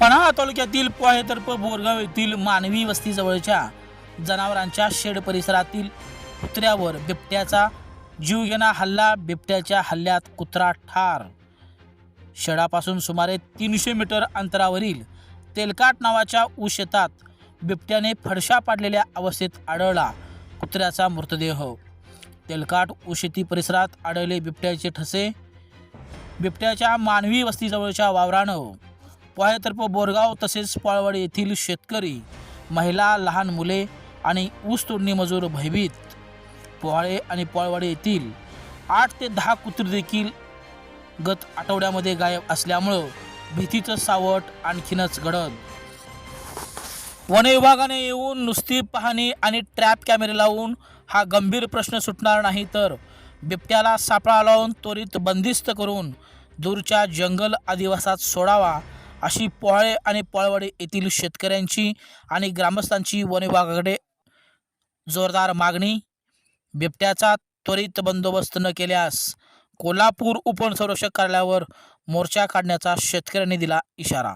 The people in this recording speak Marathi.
पन्हाळा तालुक्यातील पोहेतर्फ बोरगाव येथील मानवी वस्तीजवळच्या जनावरांच्या शेड परिसरातील कुत्र्यावर बिबट्याचा जीवघेणा हल्ला बिबट्याच्या हल्ल्यात कुत्रा ठार. शेडापासून सुमारे तीनशे मीटर अंतरावरील तेलकाट नावाच्या ऊस शेतात बिबट्याने फडशा पाडलेल्या अवस्थेत आढळला कुत्र्याचा मृतदेह. तेलकाट ऊशेती परिसरात आढळले बिबट्याचे ठसे बिबट्याच्या मानवी वस्तीजवळच्या वावरानं पोहातर्फ बोरगाव तसेच पळवाडी येथील शेतकरी महिला लहान मुले आणि ऊस तोडणी मजूर भयभीत. पोहाळे आणि पळवाडी येथील आठ ते दहा कुत्री देखील गत आठवड्यामध्ये गायब असल्यामुळं भीतीचं सावट आणखीनच घडत. वन विभागाने येऊन नुसती पाहणी आणि ट्रॅप कॅमेरे लावून हा गंभीर प्रश्न सुटणार नाही तर बिबट्याला सापळा लावून त्वरित बंदिस्त करून दूरच्या जंगल आदिवासात सोडावा अशी पोहाळे आणि पळवाडी येथील शेतकऱ्यांची आणि ग्रामस्थांची वन विभागाकडे जोरदार मागणी. बिबट्याचा त्वरित बंदोबस्त न केल्यास कोल्हापूर उपसंरक्षक कार्यालयावर मोर्चा काढण्याचा शेतकऱ्यांनी दिला इशारा.